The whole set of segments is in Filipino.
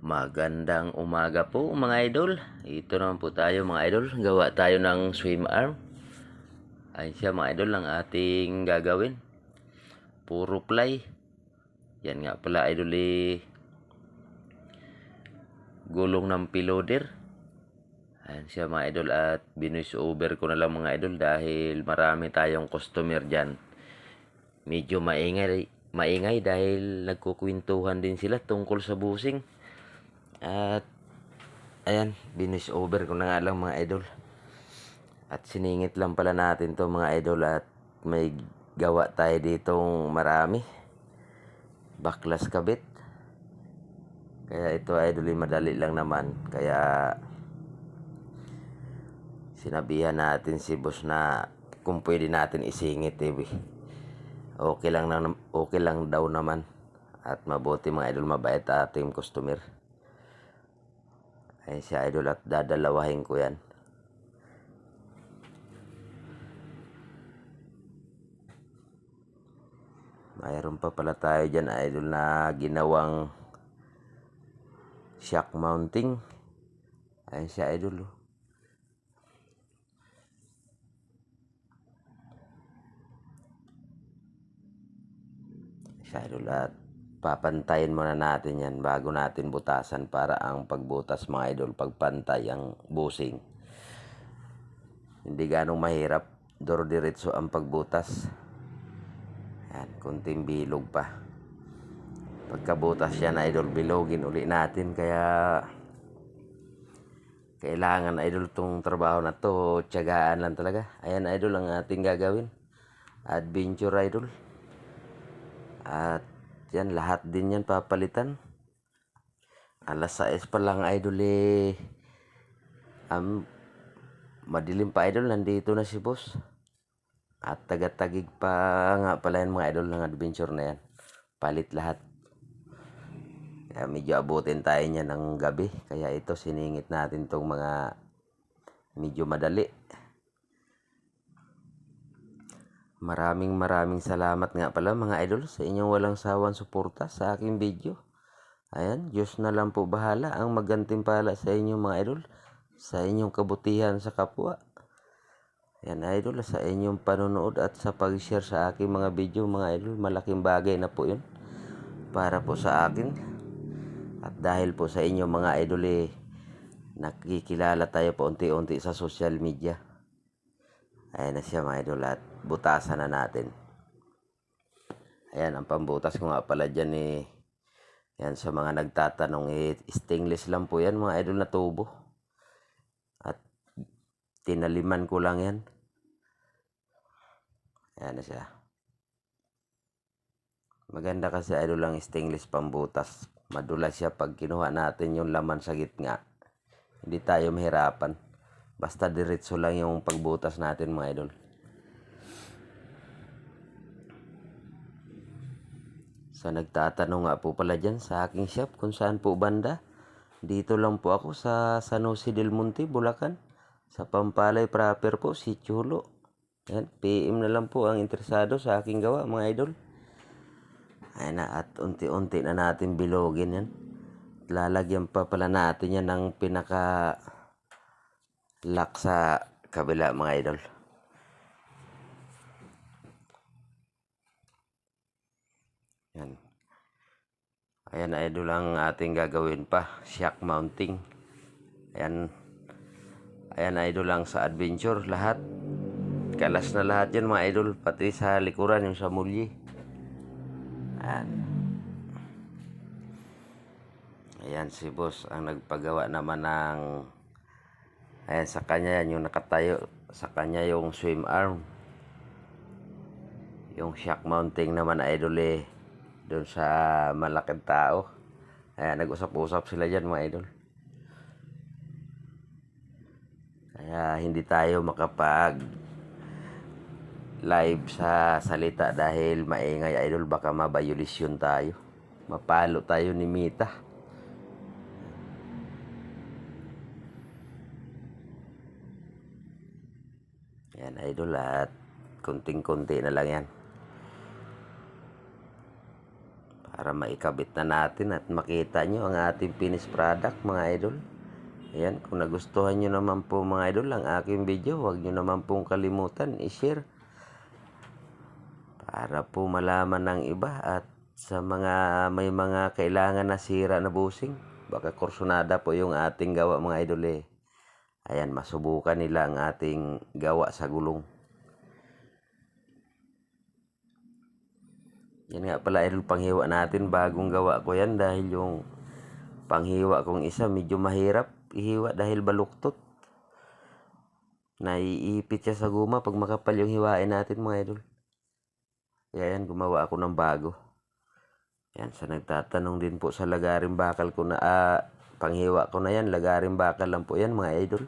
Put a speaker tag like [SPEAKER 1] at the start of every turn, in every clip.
[SPEAKER 1] Magandang umaga po mga idol. Ito naman po tayo mga idol. Gawa tayo ng swim arm. Ayun siya mga idol ang ating gagawin. Puro ply. Yan nga pala idol eh. Gulong ng piloder. Ayan siya mga idol at binis over ko na lang mga idol dahil marami tayong customer dyan. Medyo maingay, maingay dahil nagkukwentuhan din sila tungkol sa busing. At ayan, binis over ko na nga lang mga idol. At siningit lang pala natin to mga idol at may gawa tayo ditong marami. Baklas kabit. Kaya ito idol eh, madali lang naman. Kaya sinabihan natin si boss na kung pwede natin isingit eh. Okay lang, na, okay lang daw naman. At mabuti mga idol mabait ating customer. Ayun si idol at dadalawahin ko yan. Mayroon pa pala tayo dyan idol na ginawang shock mounting. Ayun si idol. oh. Idol at papantayin muna natin yan bago natin butasan para ang pagbutas mga idol pagpantay ang busing. Hindi ganong mahirap. Doro diretso ang pagbutas. Yan, kunting bilog pa. Pagkabutas yan, idol, bilogin uli natin. Kaya, kailangan, idol, tong trabaho na to. Tiyagaan lang talaga. Ayan, idol, ang ating gagawin. Adventure, idol. At, yan, lahat din yan papalitan. Alas 6 pa lang, idol, eh. Um, madilim pa, idol. Nandito na si boss. At taga-tagig pa nga pala yan mga idol ng adventure na yan. Palit lahat. Kaya medyo abutin tayo niya ng gabi. Kaya ito siningit natin tong mga medyo madali. Maraming maraming salamat nga pala mga idol sa inyong walang sawang suporta sa aking video. Ayan, Diyos na lang po bahala ang magantimpala sa inyong mga idol sa inyong kabutihan sa kapwa. Yan idol, sa inyong panonood at sa pag-share sa aking mga video mga idol, malaking bagay na po yun para po sa akin. At dahil po sa inyo mga idol eh, nakikilala tayo po unti-unti sa social media. Ayan na siya mga idol at butasan na natin. Ayan, ang pambutas ko nga pala dyan eh, yan sa mga nagtatanong eh, stainless lang po yan mga idol na tubo. At tinaliman ko lang yan. Ayan na siya. Maganda kasi idol lang stainless pambutas. Madulas siya pag kinuha natin yung laman sa gitna. Hindi tayo mahirapan. Basta diretso lang yung pagbutas natin mga idol. Sa nagtatanong nga po pala dyan sa aking shop kung saan po banda. Dito lang po ako sa San Jose del Monte, Bulacan. Sa Pampalay proper po, si Chulo. Yan, PM na lang po ang interesado sa aking gawa mga idol. Ay na at unti-unti na natin bilogin yan. Lalagyan pa pala natin yan ng pinaka lock sa kabila mga idol. Yan. Ayan idol ang ating gagawin pa. Shock mounting. Ayan. Ayan idol lang sa adventure lahat. Kalas na lahat yan mga idol. Pati sa likuran yung sa mulyi. Ayan. Ayan si boss ang nagpagawa naman ng Ayan sa kanya yan yung nakatayo sa kanya yung swim arm. Yung shock mounting naman idol eh doon sa malaking tao. Ayan nag-usap-usap sila dyan mga idol. Kaya hindi tayo makapag live sa salita dahil maingay idol baka mabayulisyon tayo. Mapalo tayo ni Mita. Yan idol at kunting-kunti na lang yan. para maikabit na natin at makita nyo ang ating finished product mga idol. Ayan, kung nagustuhan nyo naman po mga idol ang aking video, huwag nyo naman pong kalimutan i-share para po malaman ng iba at sa mga may mga kailangan na sira na busing. Baka kursunada po yung ating gawa mga idol eh. Ayan, masubukan nila ang ating gawa sa gulong. Yan nga pala idol panghiwa natin bagong gawa ko yan dahil yung panghiwa kong isa medyo mahirap ihiwa dahil baluktot. Naiipit siya sa guma pag makapal yung hiwain natin mga idol. Kaya yan gumawa ako ng bago. Yan sa nagtatanong din po sa lagaring bakal ko na ah, panghiwa ko na yan lagaring bakal lang po yan mga idol.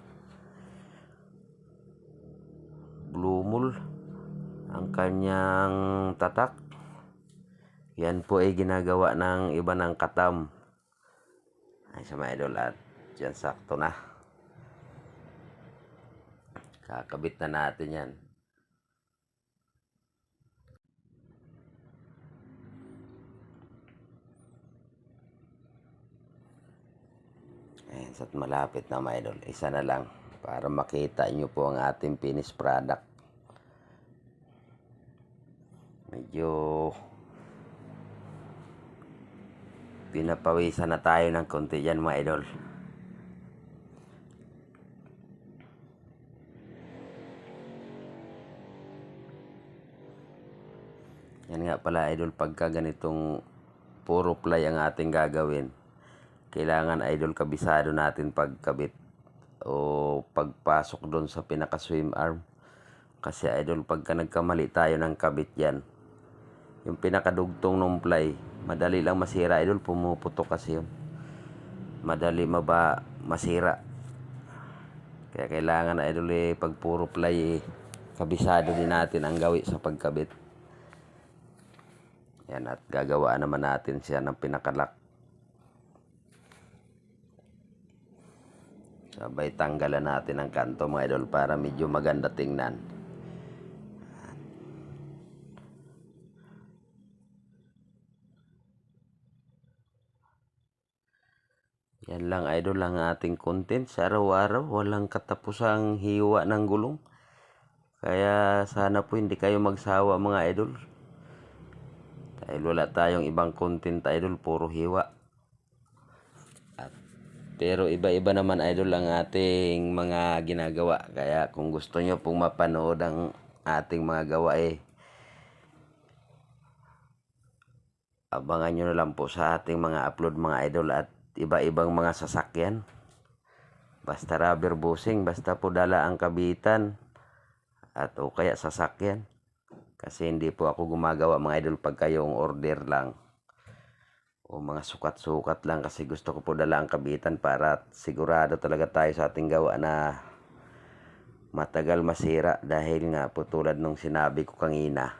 [SPEAKER 1] Blumul ang kanyang tatak. Yan po ay ginagawa ng iba ng katam. Ay sa mga idol at yan sakto na. Kakabit na natin yan. Ayan, at malapit na mga idol. Isa na lang para makita nyo po ang ating finished product. Medyo pinapawisan na tayo ng konti dyan mga idol. Yan nga pala idol pagka ganitong puro play ang ating gagawin. Kailangan idol kabisado natin pagkabit o pagpasok doon sa pinaka swim arm. Kasi idol pagka nagkamali tayo ng kabit yan, yung pinakadugtong ng play, madali lang masira idol, pumuputok kasi yun. Madali maba masira. Kaya kailangan idol eh, pag puro play eh, kabisado din natin ang gawi sa pagkabit. Yan at gagawa naman natin siya ng pinakalak. Sabay tanggalan natin ang kanto mga idol para medyo maganda tingnan. Yan lang idol ang ating content sa araw-araw. Walang katapusang hiwa ng gulong. Kaya sana po hindi kayo magsawa mga idol. Dahil wala tayong ibang content idol, puro hiwa. At, pero iba-iba naman idol ang ating mga ginagawa. Kaya kung gusto nyo pong mapanood ang ating mga gawa eh, abangan nyo na lang po sa ating mga upload mga idol at iba-ibang mga sasakyan. Basta rubber busing, basta po dala ang kabitan at o kaya sasakyan. Kasi hindi po ako gumagawa mga idol pag kayong order lang. O mga sukat-sukat lang kasi gusto ko po dala ang kabitan para sigurado talaga tayo sa ating gawa na matagal masira dahil nga po tulad nung sinabi ko kanina.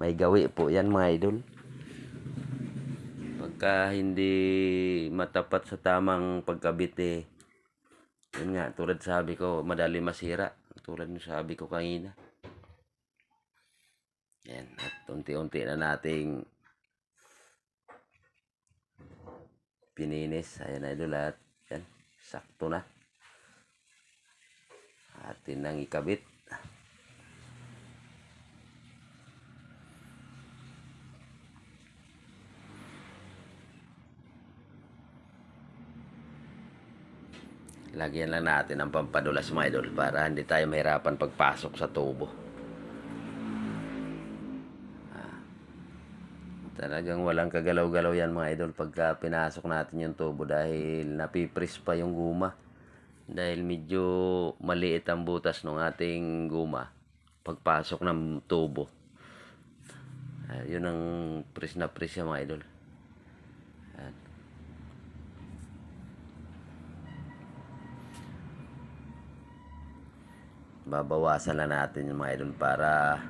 [SPEAKER 1] May gawi po yan mga idol pagka hindi matapat sa tamang pagkabit eh, yun nga, tulad sabi ko, madali masira. Tulad ng sabi ko kanina. Yan, at unti-unti na nating pininis. Ayan idol at yan, sakto na. Atin nang ikabit. Lagyan lang natin ng pampadulas mga idol para hindi tayo mahirapan pagpasok sa tubo. Ah. Talagang walang kagalaw-galaw yan mga idol pagka pinasok natin yung tubo dahil napipris pa yung guma. Dahil medyo maliit ang butas ng ating guma pagpasok ng tubo. Ah, yun ang pris na pris yan mga idol. Ayan. babawasan lang natin yung mga idol para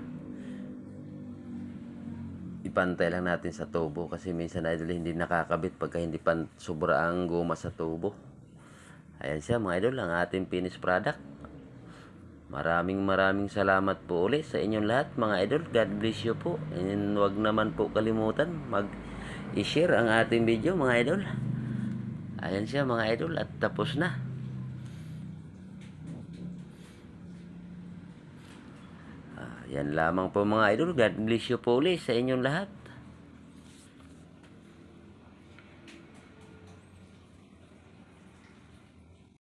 [SPEAKER 1] ipantay lang natin sa tubo kasi minsan idol hindi nakakabit pagka hindi pan sobra ang guma sa tubo ayan siya mga idol ang ating finished product maraming maraming salamat po ulit sa inyong lahat mga idol God bless you po and wag naman po kalimutan mag i-share ang ating video mga idol. Ayan siya mga idol at tapos na. Yan lamang po mga idol. God bless you po ulit sa inyong lahat.